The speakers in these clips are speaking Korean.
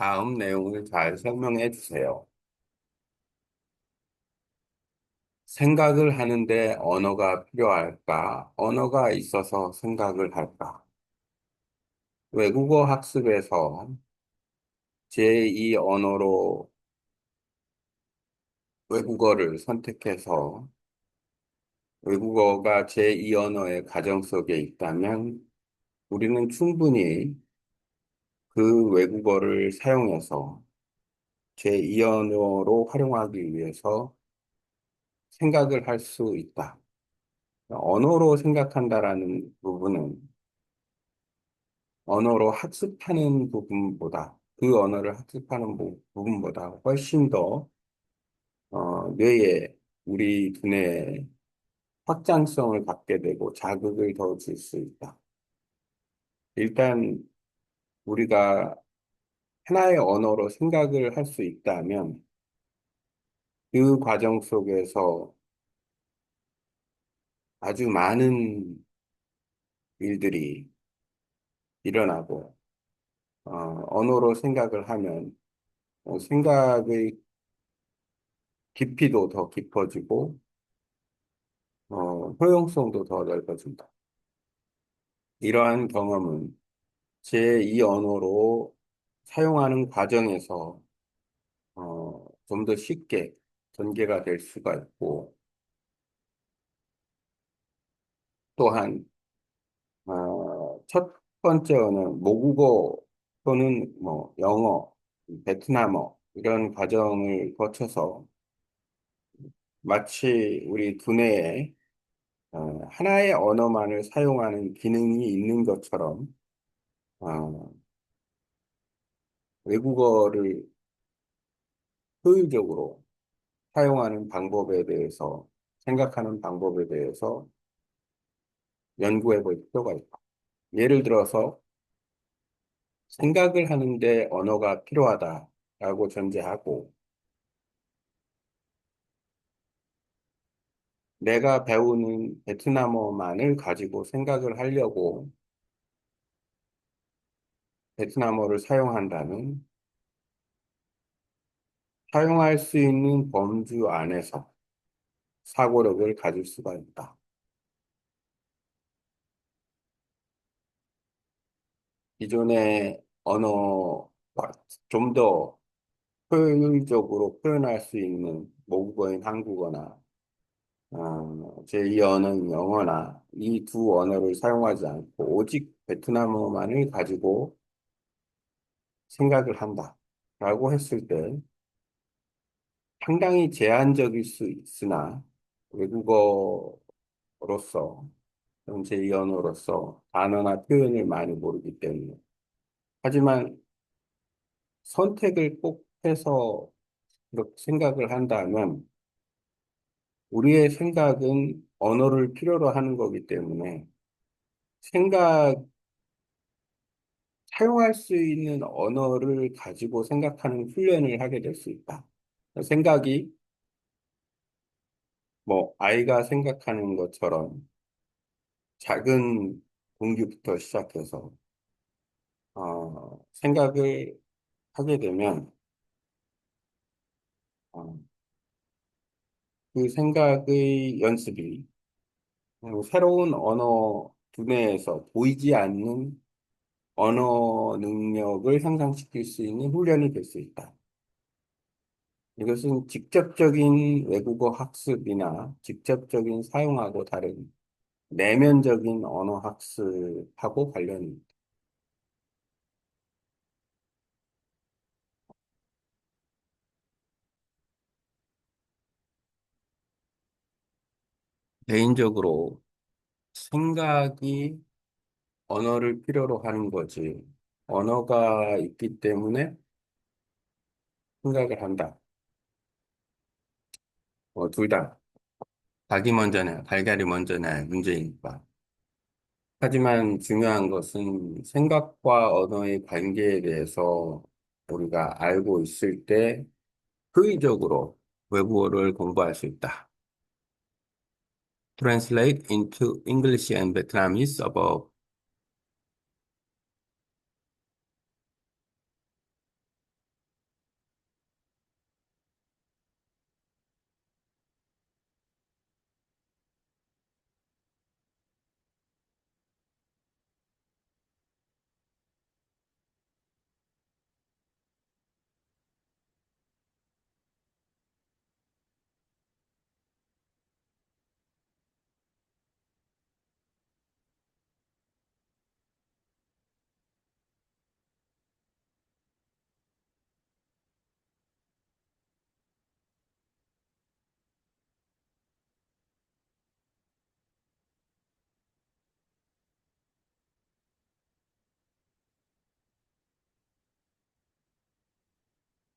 다음 내용을 잘 설명해 주세요. 생각을 하는데 언어가 필요할까? 언어가 있어서 생각을 할까? 외국어 학습에서 제2 언어로 외국어를 선택해서 외국어가 제2 언어의 가정 속에 있다면 우리는 충분히 그 외국어를 사용해서 제2 언어로 활용하기 위해서 생각을 할 수 있다. 언어로 생각한다라는 부분은 언어로 학습하는 부분보다 그 언어를 학습하는 부- 부분보다 훨씬 더 어, 뇌에 우리 두뇌에 확장성을 갖게 되고 자극을 더 줄 수 있다. 일단 우리가 하나의 언어로 생각을 할 수 있다면 그 과정 속에서 아주 많은 일들이 일어나고 어, 언어로 생각을 하면 어, 생각의 깊이도 더 깊어지고 어, 효용성도 더 넓어진다. 이러한 경험은 제2 언어로 사용하는 과정에서 어, 좀 더 쉽게 전개가 될 수가 있고 또한 어, 첫 번째 언어 모국어 또는 뭐 영어, 베트남어 이런 과정을 거쳐서 마치 우리 두뇌에 어, 하나의 언어만을 사용하는 기능이 있는 것처럼 어, 외국어를 효율적으로 사용하는 방법에 대해서 생각하는 방법에 대해서 연구해 볼 필요가 있다. 예를 들어서 생각을 하는데 언어가 필요하다라고 전제하고 내가 배우는 베트남어만을 가지고 생각을 하려고 베트남어를 사용한다면 사용할 수 있는 범주 안에서 사고력을 가질 수가 있다. 기존의 언어와 좀 더 효율적으로 표현할 수 있는 모국어인 한국어나 어, 제2 언어인 영어나 이 두 언어를 사용하지 않고 오직 베트남어만을 가지고 생각을 한다라고 했을 때 상당히 제한적일 수 있으나 외국어로서 제2 언어로서 단어나 표현을 많이 모르기 때문에. 하지만 선택을 꼭 해서 그렇게 생각을 한다면 우리의 생각은 언어를 필요로 하는 거기 때문에 생각, 사용할 수 있는 언어를 가지고 생각하는 훈련을 하게 될 수 있다. 생각이 뭐 아이가 생각하는 것처럼 작은 공기부터 시작해서 어, 생각을 하게 되면 어, 그 생각의 연습이 어, 새로운 언어 두뇌에서 보이지 않는 언어 능력을 향상시킬 수 있는 훈련이 될 수 있다. 이것은 직접적인 외국어 학습이나 직접적인 사용하고 다른 내면적인 언어 학습하고 관련이 개인적으로 생각이 언어를 필요로 하는 거지. 언어가 있기 때문에 생각을 한다. 어, 둘 다. 닭이 먼저냐, 달걀이 먼저냐 문제이니까. 하지만 중요한 것은 생각과 언어의 관계에 대해서 우리가 알고 있을 때 효율적으로 외국어를 공부할 수 있다. Translate into English and Vietnamese above.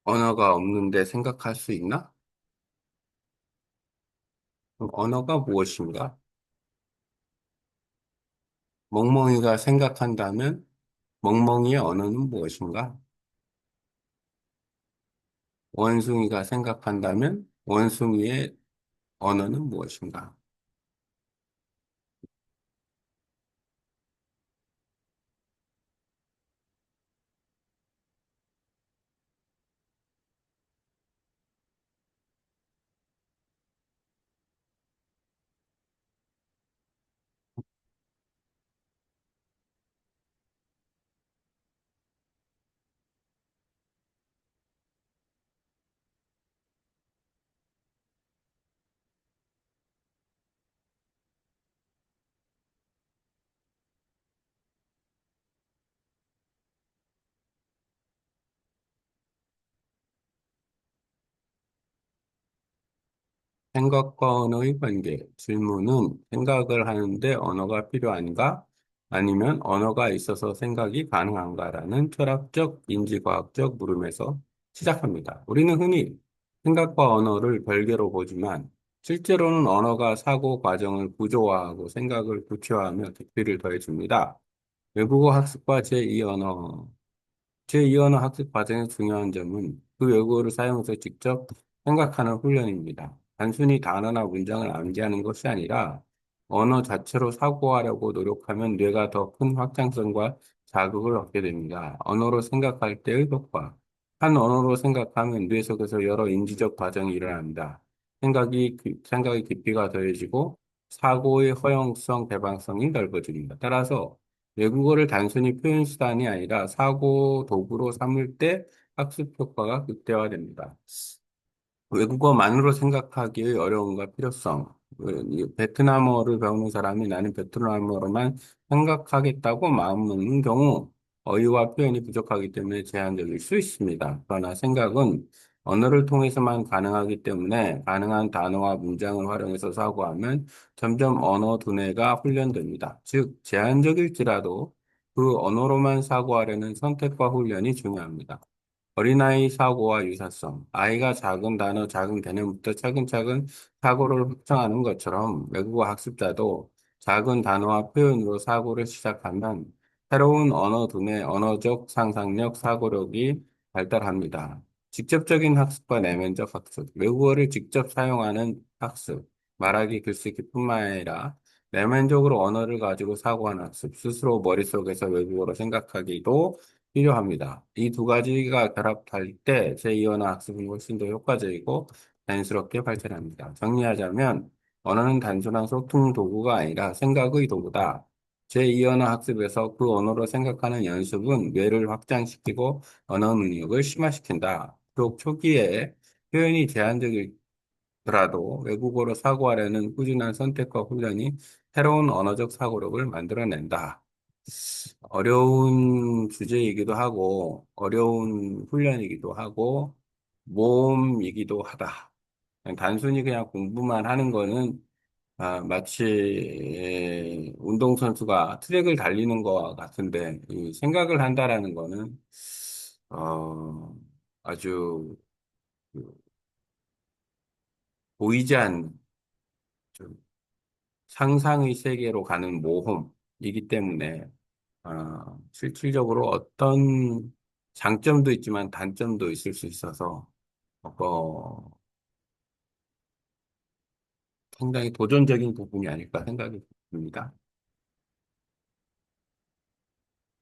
언어가 없는데 생각할 수 있나? 그럼 언어가 무엇인가? 멍멍이가 생각한다면 멍멍이의 언어는 무엇인가? 원숭이가 생각한다면 원숭이의 언어는 무엇인가? 생각과 언어의 관계. 질문은 생각을 하는데 언어가 필요한가? 아니면 언어가 있어서 생각이 가능한가라는 철학적, 인지과학적 물음에서 시작합니다. 우리는 흔히 생각과 언어를 별개로 보지만 실제로는 언어가 사고 과정을 구조화하고 생각을 구체화하며 깊이를 더해줍니다. 외국어 학습과 제2언어 제2언어 학습 과정의 중요한 점은 그 외국어를 사용해서 직접 생각하는 훈련입니다. 단순히 단어나 문장을 암기하는 것이 아니라 언어 자체로 사고하려고 노력하면 뇌가 더 큰 확장성과 자극을 얻게 됩니다. 언어로 생각할 때의 효과. 한 언어로 생각하면 뇌 속에서 여러 인지적 과정이 일어납니다. 생각이, 그- 생각의 깊이가 더해지고 사고의 허용성, 개방성이 넓어집니다. 따라서 외국어를 단순히 표현 수단이 아니라 사고 도구로 삼을 때 학습 효과가 극대화됩니다. 외국어만으로 생각하기 의 어려움과 필요성. 그, 이 베트남어를 배우는 사람이 나는 베트남어로만 생각하겠다고 마음 먹는 경우 어휘와 표현이 부족하기 때문에 제한적일 수 있습니다. 그러나 생각은 언어를 통해서만 가능하기 때문에 가능한 단어와 문장을 활용해서 사고하면 점점 언어 두뇌가 훈련됩니다. 즉, 제한적일지라도 그 언어로만 사고하려는 선택과 훈련이 중요합니다. 어린아이 사고와 유사성. 아이가 작은 단어, 작은 개념부터 차근차근 사고를 확장하는 것처럼 외국어 학습자도 작은 단어와 표현으로 사고를 시작하면 새로운 언어 두뇌, 언어적 상상력, 사고력이 발달합니다. 직접적인 학습과 내면적 학습. 외국어를 직접 사용하는 학습. 말하기, 글쓰기뿐만 아니라 내면적으로 언어를 가지고 사고하는 학습. 스스로 머릿속에서 외국어로 생각하기도 필요합니다. 이 두 가지가 결합할 때 제2언어 학습은 훨씬 더 효과적이고 자연스럽게 발전합니다. 정리하자면 언어는 단순한 소통 도구가 아니라 생각의 도구다. 제2언어 학습에서 그 언어로 생각하는 연습은 뇌를 확장시키고 언어 능력을 심화시킨다. 또 초기에 표현이 제한적이더라도 외국어로 사고하려는 꾸준한 선택과 훈련이 새로운 언어적 사고력을 만들어낸다. 어려운 주제이기도 하고, 어려운 훈련이기도 하고, 모험이기도 하다. 단순히 그냥 공부만 하는 거는, 아, 마치, 에, 운동선수가 트랙을 달리는 것 같은데, 이 생각을 한다라는 거는, 어, 아주 그 보이지 않는 좀 상상의 세계로 가는 모험 이기 때문에, 어, 실질적으로 어떤 장점도 있지만 단점도 있을 수 있어서, 어, 상당히 도전적인 부분이 아닐까 생각이 듭니다.